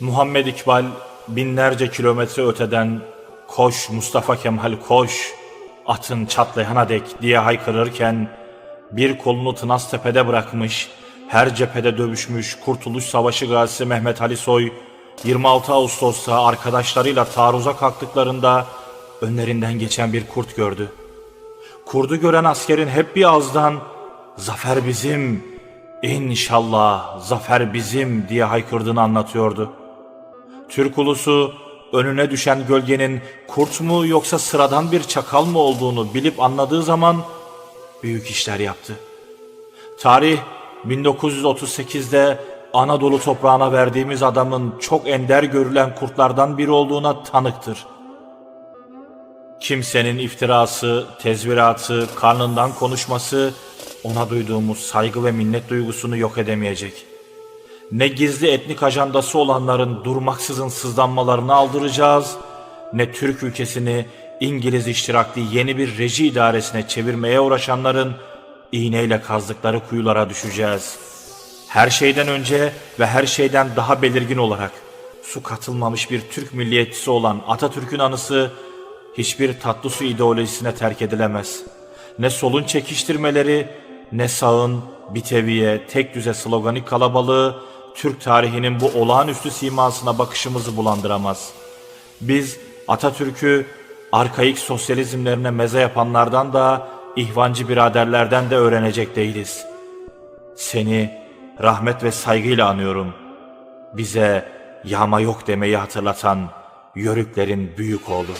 Muhammed İkbal binlerce kilometre öteden koş Mustafa Kemal koş atın çatlayana dek diye haykırırken bir kolunu Tınaztepe'de bırakmış, her cephede dövüşmüş Kurtuluş Savaşı gazisi Mehmet Ali Soy 26 Ağustos'ta arkadaşlarıyla taarruza kalktıklarında önlerinden geçen bir kurt gördü. Kurdu gören askerin hep bir ağızdan zafer bizim, inşallah zafer bizim diye haykırdığını anlatıyordu. Türk ulusu önüne düşen gölgenin kurt mu yoksa sıradan bir çakal mı olduğunu bilip anladığı zaman büyük işler yaptı. Tarih 1938'de Anadolu toprağına verdiğimiz adamın çok ender görülen kurtlardan biri olduğuna tanıktır. Kimsenin iftirası, tezviratı, karnından konuşması ona duyduğumuz saygı ve minnet duygusunu yok edemeyecek. Ne gizli etnik ajandası olanların durmaksızın sızlanmalarını aldıracağız, ne Türk ülkesini İngiliz iştirakli yeni bir reji idaresine çevirmeye uğraşanların iğneyle kazdıkları kuyulara düşeceğiz. Her şeyden önce ve her şeyden daha belirgin olarak su katılmamış bir Türk milliyetçisi olan Atatürk'ün anısı hiçbir tatlı su ideolojisine terk edilemez. Ne solun çekiştirmeleri, ne sağın biteviye, tek düze sloganik kalabalığı Türk tarihinin bu olağanüstü simasına bakışımızı bulandıramaz. Biz Atatürk'ü arkaik sosyalizmlerine meze yapanlardan da ihvancı biraderlerden de öğrenecek değiliz. Seni rahmet ve saygıyla anıyorum. Bize yağma yok demeyi hatırlatan Yörüklerin büyük oğlu.